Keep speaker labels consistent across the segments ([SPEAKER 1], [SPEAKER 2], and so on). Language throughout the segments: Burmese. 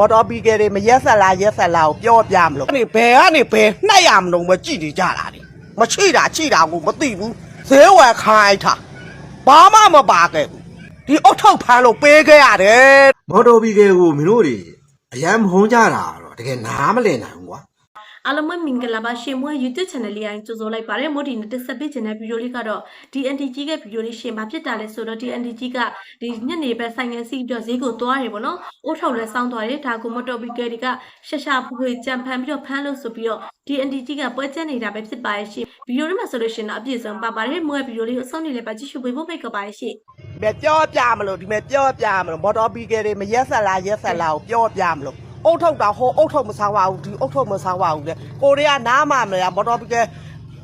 [SPEAKER 1] မော်တော်ဘီကယ်တွေမရက်ဆက်လားရက်ဆက်လားကိုပြောပြမလို့အဲ့ဒီဘယ်ကနေဘယ်နှိုက်ရမလို့မကြည့်နေကြတာလေမရှိတာချိတာကိုမသိဘူးဈေးဝယ်ခိုင်းတာဘာမှမပါခဲ့ဘူးဒီအုတ်ထုတ်ဖမ်းလို့ပေးခဲ့ရတယ်
[SPEAKER 2] မော်တော်ဘီကယ်ကိုမင်းတို့တွေအရန်မဟုံးကြတာတော့တကယ်နားမလည်နိုင်ဘူးကွာ
[SPEAKER 3] အားလုံးပဲမင်္ဂလာပါရှင်မွေး YouTube channel လေးအရင်ကြိုဆိုလိုက်ပါတယ်မို့ဒီနေ့တက်ဆက်ပေးခြင်းတဲ့ဗီဒီယိုလေးကတော့ DND ကြီးကဗီဒီယိုလေးရှင်ဘာဖြစ်တာလဲဆိုတော့ DND ကြီးကဒီညနေပဲဆိုင်ငယ်စီးပြီးတော့ဈေးကိုသွားတယ်ပေါ့နော်အိုးထောက်လဲစောင်းသွားတယ်ဒါကိုမတော်ဘီကယ်တွေကရှရှာဖူဖွေကြံဖန်ပြီးတော့ဖမ်းလို့ဆိုပြီးတော့ DND ကြီးကပွဲကျက်နေတာပဲဖြစ်ပါရဲ့ရှင်ဗီဒီယိုလေးမှာဆိုလို့ရှင်တော့အပြည့်စုံပါပါတယ်မို့ရဲ့ဗီဒီယိုလေးကိုအဆုံးနေလဲပါကြည့်ရှုပေးဖို့ဖိတ်ကပါရဲ့ရှင်
[SPEAKER 1] ဒီမဲ့ပြောပြမလို့ဒီမဲ့ပြောပြမလို့မော်တော်ဘီကယ်တွေမရက်ဆက်လားရက်ဆက်လားကိုပြောပြမလို့ အုတ်ထုတ်တာဟိုအုတ်ထုတ်မဆောင်ပါဘူးဒီအုတ်ထုတ်မဆောင်ပါဘူးလေကိုရီးယားနားမှမလားမော်တော်ဘီကယ်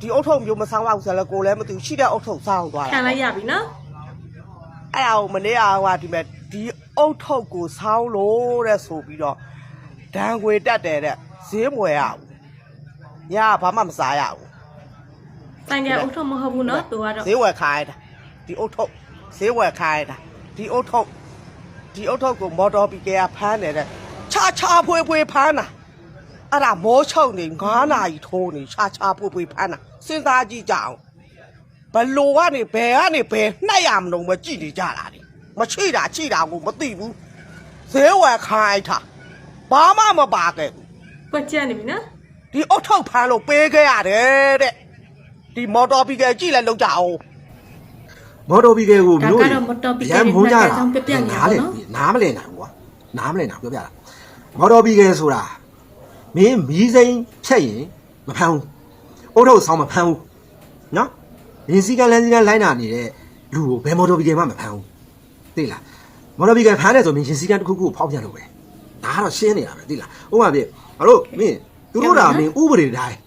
[SPEAKER 1] ဒီအုတ်ထုတ်မျိုးမဆောင်ပါဘူးဆိုတော့ကိုလည်းမသိဘူးရှိတဲ့အုတ်ထုတ်ဆောင်သွားတာ
[SPEAKER 3] ခံလိုက်ရပြီနော်
[SPEAKER 1] အဲ့ဒါကိုမနေ့ကဟိုဒီမဲ့ဒီအုတ်ထုတ်ကိုဆောင်းလို့တဲ့ဆိုပြီးတော့ဒံခွေတက်တယ်တဲ့ဈေးမွယ်ရဘူးညကဘာမှမစားရဘူး
[SPEAKER 3] ဆိုင်ငယ်အိုးထောက်မဟုတ်ဘူးနော်သူကတော့
[SPEAKER 1] ဈေးဝယ်ခိုင်းတာဒီအုတ်ထုတ်ဈေးဝယ်ခိုင်းတာဒီအုတ်ထုတ်ဒီအုတ်ထုတ်ကိုမော်တော်ဘီကယ်ကဖမ်းတယ်တဲ့ ချာချာဖွေးဖွေးဖမ်းတာအဲ့ဒါမိုးချုပ်နေ9နာရီထိုးနေချာချာဖွေးဖွေးဖမ်းတာစဉ်းစားကြည့်ကြအောင်ဘလို့ကနေဘယ်ကနေဘယ်နှိုက်ရမလို့မကြည့်နေကြတာလေမရှိတာချိတာကိုမသိဘူးဈေးဝယ်ခိုင်းတာဘာမှမပါခဲ့ဘူး
[SPEAKER 3] ပွဲကျက်နေပြီနော်
[SPEAKER 1] ဒီအုတ်ထုတ်ဖမ်းလို့ပေးခဲ့ရတယ်တဲ့ဒီမော်တော်ဘီကယ်ကြည့်လဲလောက်ကြအောင်
[SPEAKER 2] မော်တော်ဘီကယ်ကိုမင်းတို့
[SPEAKER 3] ဒါကတော့မော်တော်ဘီကယ်တွေ
[SPEAKER 2] မဟုံးကြတာ
[SPEAKER 3] အကြောင်းပြပြနေရ
[SPEAKER 2] နား
[SPEAKER 3] ပါ
[SPEAKER 2] လည်
[SPEAKER 3] တော့
[SPEAKER 2] နားမလည်နိုင်ဘူးကွာနားမလည်နိုင်ဘူးပြောပြတာ မော်တော်ဘီကယ်ဆိုတာမင်းမီးစိမ်းဖြတ်ရင်မဖမ်းဘူးအုတ်ထုတ်ဆောင်းမဖမ်းဘူးနော်ရင်းစည်းကန်းလမ်းစည်းကန်းလိုင်းနာနေတဲ့လူကိုဘယ်မော်တော်ဘီကယ်မှမဖမ်းဘူးသိလားမော်တော်ဘီကယ်ဖမ်းတယ်ဆိုမင်းရင်းစည်းကန်းတစ်ခုခုကိုဖောက်ပြလို့ပဲဒါကတော့ရှင်းနေတာပဲသိလားဥပမာပြငါတို့မင်းသူတို့တာမင်းဥပဒေတိုင်း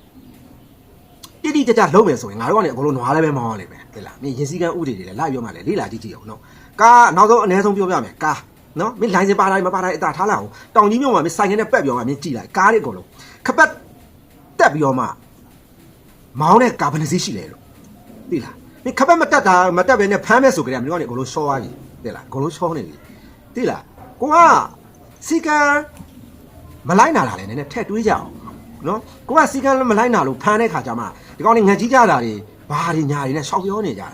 [SPEAKER 2] တိတိကျကျလုံးမယ်ဆိုရင်ငါတို့ကနေအကုန်လုံးနွားလည်းပဲမောင်းရလိမ့်မယ်သိလားမင်းရင်စည်းကမ်းဥပဒေတွေလည်းလိုက်ပြောမှလည်းလေ့လာကြည့်ကြည့်အောင်နော်ကားနောက်ဆုံးအနည်းဆုံးပြောပြမယ်ကား နော်မင်းလိုင်စင်ပါတိုင်းမပါတိုင်းအသာထားလိုက်အောင်တောင်ကြီးမြို့မှာမင်းဆိုင်ကနေပက်ပြောမှမင်းကြည့်လိုက်ကားတွေအကုန်လုံးခပတ်တက်ပြီးတော့မှမောင်းတဲ့ကာဗနစီရှိလေလို့သိလားမင်းခပတ်မတက်တာမတက်ပဲနဲ့ဖမ်းမဲ့ဆိုကြတယ်မင်းကနေအကုန်လုံးရှော့သွားပြီသိလားအကုန်လုံးရှော့နေပြီသိလားကိုကစီကံမလိုက်နာလာလေနည်းနည်းထက်တွေးကြအောင်နော်ကိုကစီကံမလိုက်နာလို့ဖမ်းတဲ့ခါကျမှဒီကောင်တွေငတ်ကြီးကြတာတွေဘာတွေညာတွေနဲ့ရှောက်ပြောနေကြတာ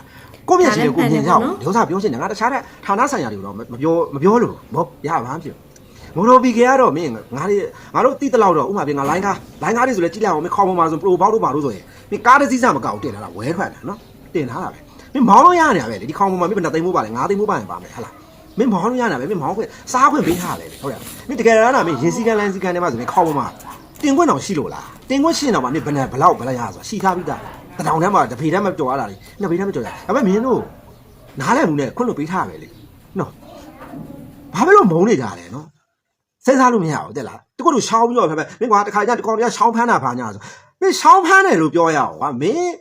[SPEAKER 2] ကိုမျက်စိနဲ့ကိုမြင်ကြအောင်ဒီဥစ္စာပြောချင်တယ်ငါတခြားတဲ့ဌာနဆိုင်ရာတွေကိုတော့မပြောမပြောလို့ဘောရပါမှဖြစ်မိုးရိုဘီကကတော့မင်းငါတွေငါတို့တိတလောက်တော့ဥမာပြင်ငါလိုင်းကားလိုင်းကားတွေဆိုလဲကြည့်လိုက်အောင်မင်းခေါင်းပေါ်မှာဆိုပရိုဘောက်တို့ပါလို့ဆိုရင်မင်းကားတစ်စီးစမကောက်တင်လာတာဝဲထွက်တာနော်တင်ထားတာပဲမင်းမောင်းလို့ရနေတာပဲလေဒီခေါင်းပေါ်မှာမင်းဘယ်နှသိမ်းမိုးပါလဲငါးသိမ်းမိုးပါရင်ပါမယ်ဟဟလားမင်းမောင်းလို့ရနေတာပဲမင်းမောင်းခွင့်စားခွင့်ပေးထားတယ်လေဟုတ်ရဲ့မင်းတကယ်တမ်းကမင်းရင်စည်းကမ်းလမ်းစည်းကမ်းတွေမှာဆိုရင်ခေါင်းပေါ်မှာတင်ခွင့်တော့ရှိလို့လားတင်ခွင့်ရှိရင်တော့မင်းဘယ်နဲ့ဘလောက်ဘယ်လောက်ရဆိုရှိထားပြီးသား တတောင်ထဲမှာတဖေထဲမှာကြော်ရတာလေနှစ်ဖေထဲမှာကြော်ရဒါပေမဲ့မင်းတို့နားလည်မှုနဲ့ခွင့်လို့ပေးထားပဲလေနော်ဘာဖြစ်လို့မုန်းနေကြလဲနော်စဉ်းစားလို့မရဘူးတဲ့လားတခုတို့ရှောင်းပြီးတော့ဖက်ဖက်မင်းကွာတခါကျတကောင်တည်းရှောင်းဖမ်းတာဘာညာဆိုမင်းရှောင်းဖမ်းတယ်လို့ပြောရအောင်ကွာမင်း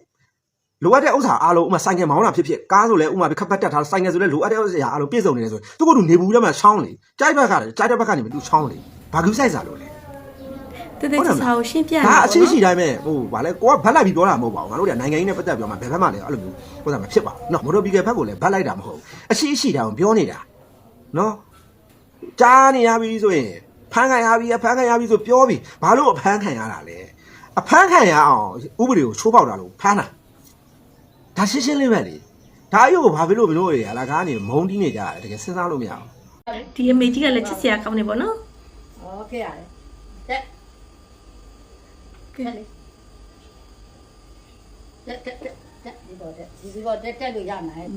[SPEAKER 2] လိုအပ်တဲ့ဥစ္စာအားလုံးဥမာဆိုင်ကယ်မောင်းတာဖြစ်ဖြစ်ကားဆိုလဲဥမာခပ်ပတ်တက်ထားဆိုင်ကယ်ဆိုလဲလိုအပ်တဲ့ဥစ္စာအားလုံးပြည့်စုံနေတယ်ဆိုသူတို့နေဘူးထဲမှာရှောင်းလေကြိုက်ဘက်ကလည်းကြိုက်တဲ့ဘက်ကနေမသူရှောင်းလေဘာကူးဆိုင်စားလို့လဲ
[SPEAKER 3] တိတိကျကျကိုရှင်းပြရ
[SPEAKER 2] ဒါ
[SPEAKER 3] အောင်
[SPEAKER 2] အချင်းရှိတိုင်းပဲဟိုဗာလဲကိုကဘတ်လိုက်ပြီးပြောတာမဟုတ်ပါဘူးငါတို့ကနိုင်ငံရေးနဲ့ပတ်သက်ပြောမှဘယ်ဘက်မှလည်းအဲ့လိုမျိုးဟိုစားမဖြစ်ပါဘူးနော်မိုတိုဘီကယ်ဘက်ကိုလည်းဘတ်လိုက်တာမဟုတ်ဘူးအရှိရှိတိုင်းပြောနေတာနော်ကြားနေရပြီဆိုရင်ဖမ်းခံရပြီဖမ်းခံရပြီဆိုပြောပြီဘာလို့အဖမ်းခံရတာလဲအဖမ်းခံရအောင်ဥပဒေကိုချိုးပေါက်တာလို့ဖမ်းတာဒါရှင်းရှင်းလေးပဲလေဒါအယုတ်ဘာဖြစ်လို့မလို့ရအလားကားနေမုန်းတီးနေကြတယ်တကယ်စဉ်းစားလို့မရဘူး
[SPEAKER 3] ဒီအမေကြီးကလည်းချစ်စရာကောင်းနေပေါ့နော်
[SPEAKER 4] ဟောခဲ့ရတယ်တ က်ကဲလေတက်တက်တက်တက်ဒီတော့တက်ဒီတော့တက်တက်လို့ရမှာဟဲ့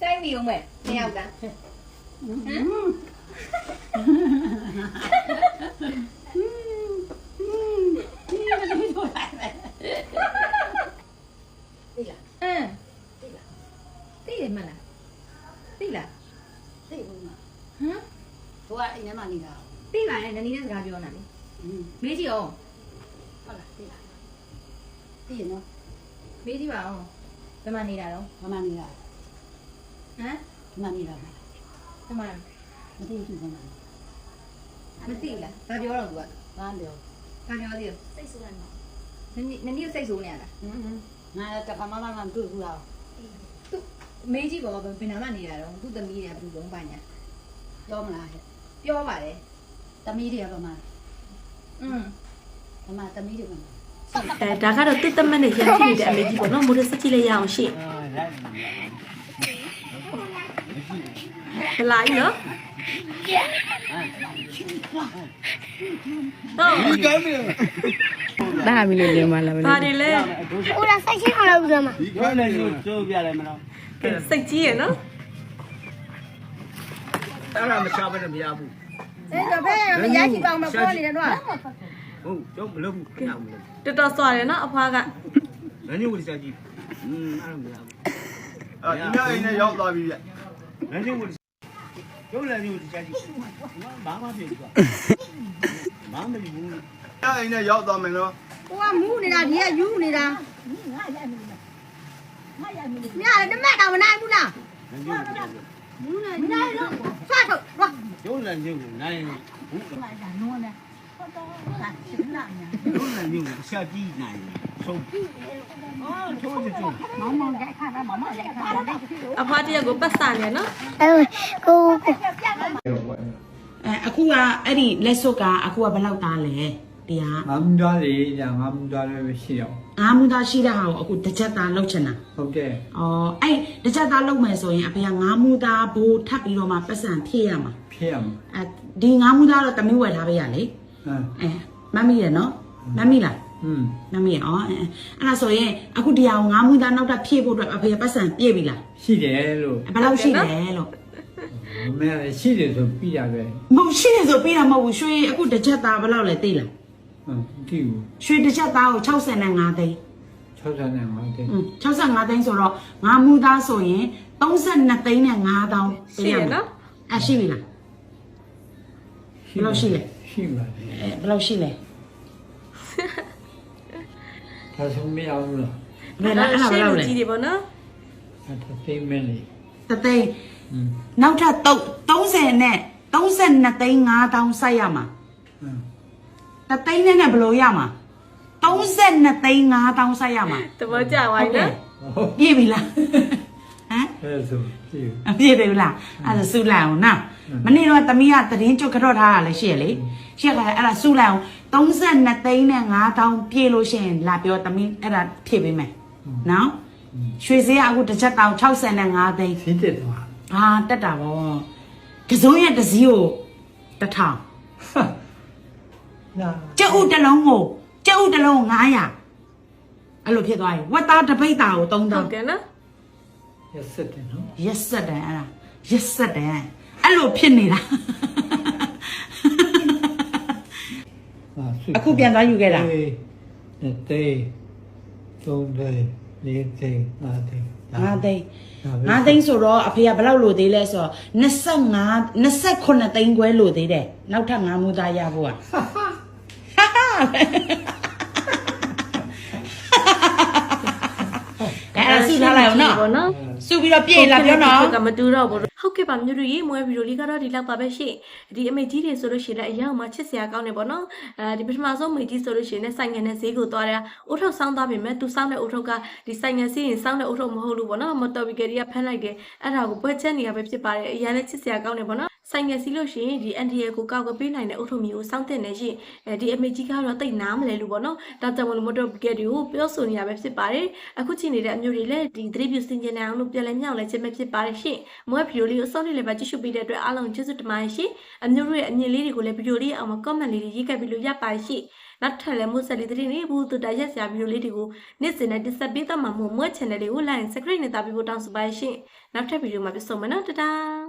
[SPEAKER 5] တိုက်မိအောင်မဲ့နှစ်ယောက်က
[SPEAKER 4] သိလား
[SPEAKER 5] အင်း
[SPEAKER 4] သိလား
[SPEAKER 5] သိတယ်မလားသိလား
[SPEAKER 4] သိဘူးမ
[SPEAKER 5] ဟမ်
[SPEAKER 4] သူကအိမ်ထဲမှာနေတာ
[SPEAKER 5] သိပါရဲ့နနီနဲ့စကားပြောနေတာလေ
[SPEAKER 4] อืม
[SPEAKER 5] မေးကြည့်အောင်
[SPEAKER 4] ဟုတ်လားသိလားသိရနော်
[SPEAKER 5] မေးကြည့်ပါအောင်ဘယ်မှာနေတာတော့
[SPEAKER 4] မမနေတာ
[SPEAKER 5] ဟမ်
[SPEAKER 4] မမနေတာမ
[SPEAKER 5] ဘယ်မှာ
[SPEAKER 4] မသိဘူးမမ
[SPEAKER 5] မသိလားဘာပြောတော့ तू က
[SPEAKER 4] ဘာပြော
[SPEAKER 5] ဘာပြောသေးလဲစိတ်ဆိုးတယ်နော်နနီနနီကိုစိတ်ဆိုးနေရလား
[SPEAKER 4] ဟင်းငါတခါမှမမတွေ့ဘူးလား
[SPEAKER 5] သူမေးကြည့်ပါဘယ်နာမှနေတာတော့သူ့သမီးတွေကဘူးလုံးပါညာ
[SPEAKER 4] ပြောမလားဟဲ့
[SPEAKER 5] ပြောပါတယ်
[SPEAKER 4] သမီးတွေကဘာမှ
[SPEAKER 5] อืม
[SPEAKER 4] မမသမီးတွေမမ
[SPEAKER 3] အဲဒါကတော့တစ်သမက်နဲ့ရန်ကြည့်နေတဲ့အမေကြီးပေါ့နော်မိုးရစကြည့်လိုက်ရအောင်ရှေ့လာပြီနော်ဟုတ်ကဲ့
[SPEAKER 6] ဒါမီလေးလေးမလာမလားပါ
[SPEAKER 3] တယ်လေ
[SPEAKER 7] ဦးလာဆိုင်ရှိမလားဦးက
[SPEAKER 8] မဒီကနေ့ကျိုးပြလဲမလား
[SPEAKER 3] စိတ်ကြီးရနော်
[SPEAKER 8] အဲ့ဒါမချဘဲနဲ့မရဘူး
[SPEAKER 5] အဲတော့ဘယ်မရရှိပါအောင်မပြောနေတယ်တော့
[SPEAKER 8] ဟုတ်ကျုပ်မလုပ်ဘူးခဏမလုပ်
[SPEAKER 3] တော်တော်စွာတယ်နော်အဖွားက
[SPEAKER 8] လမ်းညို့ကိုစားကြည့်อืมအဲ့ဒါမရဘူး
[SPEAKER 9] အာဒီနေ့အိမ်နဲ့ရောက်သွားပြီဗျ
[SPEAKER 8] လမ်းညို့ကိုကျုပ်လမ်းညို့ကိုစားကြည့်ဘာမှမဖြစ်ဘူးဘာမှမဖြစ်ဘူး။
[SPEAKER 9] အဲ့အိမ်နဲ့ရောက်သွားမယ်နော်
[SPEAKER 5] ဟိုကမူးနေတာဒီကယူနေတာမြားလည်းတမက်တော့မနိုင်ဘူးလား
[SPEAKER 8] လ မ
[SPEAKER 5] နိုင်လို့ဆွတ်ထုတ်ရော
[SPEAKER 8] ကျုံးလည်းညုံနိုင်ဘူးဒီမှာဒါနုံးလည်းဟောတော့ဒါ
[SPEAKER 4] ရှင်းလာ
[SPEAKER 8] ညာကျုံးလည်းညုံဆရာကြီးနိုင်ဆုံးအော်ကျုံးကျုံး
[SPEAKER 6] မမကြိုက်
[SPEAKER 8] ခါ
[SPEAKER 6] တာမမကြိုက်
[SPEAKER 8] ခါတာ
[SPEAKER 3] အဖွားတရက်ကိုပတ်စံနေနော်
[SPEAKER 7] အဲကိုကို
[SPEAKER 6] အဲအခုကအဲ့ဒီလက်စွပ်ကအခုကဘယ်လောက်သားလဲ တရား
[SPEAKER 10] ငါမသားလေညာငါမသားလည်းပဲရှိတော့
[SPEAKER 6] ငါးမူသားရှိတဲ့ဟာကိုအခုတစ်ချက်သားလောက်ချင်တာ
[SPEAKER 10] ဟုတ်တယ်။
[SPEAKER 6] အော်အဲ့တစ်ချက်သားလောက်မယ်ဆိုရင်အဖေကငါးမူသားဘိုးထပ်ပြီးတော့မှပတ်စံဖြည့်ရမှာ
[SPEAKER 10] ဖြစ်ရမှာ။
[SPEAKER 6] အဲဒီငါးမူသားတော့တမီးဝယ်ထားပေးရလေ
[SPEAKER 10] ဟမ်။
[SPEAKER 6] အဲမမီးရနော်။မမီးလား
[SPEAKER 10] อืม။
[SPEAKER 6] မမီးရအော်အဲအဲအဲ့ဒါဆိုရင်အခုတရားကိုငါးမူသားနောက်ထပ်ဖြည့်ဖို့အတွက်အဖေကပတ်စံပြည့်ပြီလား
[SPEAKER 10] ရှိတယ်လို့။
[SPEAKER 6] ဘယ်လောက်ရှိလဲလို့
[SPEAKER 10] မင်းလည်းရှိတယ်ဆိုပြီးတာပဲ
[SPEAKER 6] မဟုတ်ရှိတယ်ဆိုပြီးတာမဟုတ်ဘူးရွှေအခုတစ်ချက်သားဘယ်လောက်လဲသိလား
[SPEAKER 10] တိဘူး
[SPEAKER 6] ရွှေတစ်ချက်သားကို65သိန်း
[SPEAKER 10] 65
[SPEAKER 6] သိန်း65သိန်းဆိုတော့ငါမူသားဆိုရင်32သိန်းနဲ့5
[SPEAKER 3] တောင်းပေးရမယ်
[SPEAKER 6] အရှိပြီလားဘယ်လောက်ရှိလဲ
[SPEAKER 10] ရှိပါတယ်
[SPEAKER 6] ဘယ်လောက်ရှိလဲ
[SPEAKER 10] ဒါဆိုမရဘူးလား
[SPEAKER 6] ဘယ်လောက်အဲ့လောက်လဲ
[SPEAKER 3] ကြီးတယ်ပေါ့နော်
[SPEAKER 10] သိမင်းလေး
[SPEAKER 6] တသိန်းနောက်ထပ်30နဲ့32သိန်း5တောင်းစိုက်ရမှာ
[SPEAKER 10] อืม
[SPEAKER 6] တသိန်းနဲ့နဲ့ဘယ်လိုရမှာ32သိန်း5000စိုက်ရမှာ
[SPEAKER 3] တဘောကြပါရင်နော်
[SPEAKER 10] ဟုတ်
[SPEAKER 6] ပြည့်ပြီလားဟမ်
[SPEAKER 10] အဲ့ဒါဆိုကြည့်
[SPEAKER 6] အပြည့်တယ်ဘူးလားအဲ့ဒါစုလိုက်အောင်နော်မနေ့တော့တမီးကတရင်ကျွတ်ကြော့ထားရလဲရှိရလေရှိရကအဲ့ဒါစုလိုက်အောင်32သိန်းနဲ့5000ပြည့်လို့ရှိရင်လာပြောတမီးအဲ့ဒါဖြည့်ပေးမယ်နော်ရွှေစည်းကအခုတစ်ချက်တောင်65သိန်း
[SPEAKER 10] ဖြစ်တယ်တော့
[SPEAKER 6] ဟာတက်တာဗောကစုံးရဲ့တစ်စည်းကိုတစ်ထောင်
[SPEAKER 10] နာ
[SPEAKER 6] ကျုပ်ဥတစ်လုံးကိုကျုပ်ဥတစ်လုံး900အဲ့လိုဖြစ်သွားပြီဝက်သားတစ်ပိတ်သားကို
[SPEAKER 3] ဟုတ်
[SPEAKER 6] 3000
[SPEAKER 3] တယ်နော်
[SPEAKER 10] ရစက်တယ်နော်
[SPEAKER 6] ရက်ဆက်တယ်အဲ့ဒါရက်ဆက်တယ်အဲ့လိုဖြစ်နေတာ
[SPEAKER 10] ဟာဆု
[SPEAKER 6] အခုပြန်သွားယူခဲ့တာ
[SPEAKER 10] တေးနှစ်သိန်းသုံးသိန်းလေးသိန်းငါးသိန်း
[SPEAKER 6] ငါးသိန်း
[SPEAKER 10] ဒါပဲ
[SPEAKER 6] ငါးသိန်းဆိုတော့အဖေကဘယ်လောက်လိုသေးလဲဆိုတော့25 28သိန်းခွဲလိုသေးတယ်နောက်ထပ်ငါးမူသားရဖို့อ่ะ အဲ့ဒါစုထားလိုက်အောင်နော်
[SPEAKER 3] ပေါ့နော်
[SPEAKER 6] စုပြီးတော့ပြေးလာပြောနော်
[SPEAKER 3] ကမတူတော့ဘူးဟုတ်ကဲ့ပါမြို့တို့ရေမွဲဗီဒီယိုလေးကတော့ဒီလောက်ပါပဲရှင့်ဒီအမေကြီးတွေဆိုလို့ရှိရင်လည်းအရောက်မှချစ်စရာကောင်းတယ်ပေါ့နော်အဲဒီပထမဆုံးအမေကြီးဆိုလို့ရှိရင်လည်းဆိုင်ငယ်နဲ့ဈေးကိုသွားတယ်အိုးထုတ်ဆောင်းသွားပြီမဲ့သူဆောင်းတဲ့အိုးထုတ်ကဒီဆိုင်ငယ်စီးရင်ဆောင်းတဲ့အိုးထုတ်မဟုတ်လို့ပေါ့နော်မတော်ဘီကယ်ရီကဖမ်းလိုက်တယ်အဲ့ဒါကိုပွဲချက်နေရပဲဖြစ်ပါတယ်အရင်လည်းချစ်စရာကောင်းတယ်ပေါ့နော် ဆိုင်ငယ်စီးလို့ရှိရင်ဒီအန်တီရဲ့ကိုကောက်ကပေးနိုင်တဲ့အိုးထုတ်မျိုးကိုစောင့်တင်နေရှင့်အဲဒီအမေကြီးကတော့တိတ်နားမလဲလို့ပေါ့နော်ဒါကြောင့်မလို့မတော်ဘီကယ်ရီကိုပြောဆိုနေရပဲဖြစ်ပါတယ်အခုချိန်နေတဲ့အမျိုးတွေလည်းဒီသတိပြုစင်ကြင်နေအောင်လို့ပြန်လဲမြောက်လဲခြင်းပဲဖြစ်ပါတယ်ရှင့်မွေးဗီဒီယိုလေးကိုစောင့်နေလည်းပါကြည့်ရှုပေးတဲ့အတွက်အားလုံးကျေးဇူးတင်ပါတယ်ရှင့်အမျိုးတို့ရဲ့အမြင်လေးတွေကိုလည်းဗီဒီယိုလေးအောင်မှာ comment လေးတွေရေးခဲ့ပြီးလို့ရပါတယ်ရှင့်နောက်ထပ်လည်းမို့ဆက်လေးသတိနေဘူးတူတရက်စရာဗီဒီယိုလေးတွေကိုနေ့စဉ်နဲ့တင်ဆက်ပေးသွားမှာမို့မွေး channel လေးကို like subscribe နဲ့တာပြီးဖို့တောင်းဆိုပါရှင့်နောက်ထပ်ဗီဒီယိုမှာပြန်ဆုံမယ်နော်တဒါ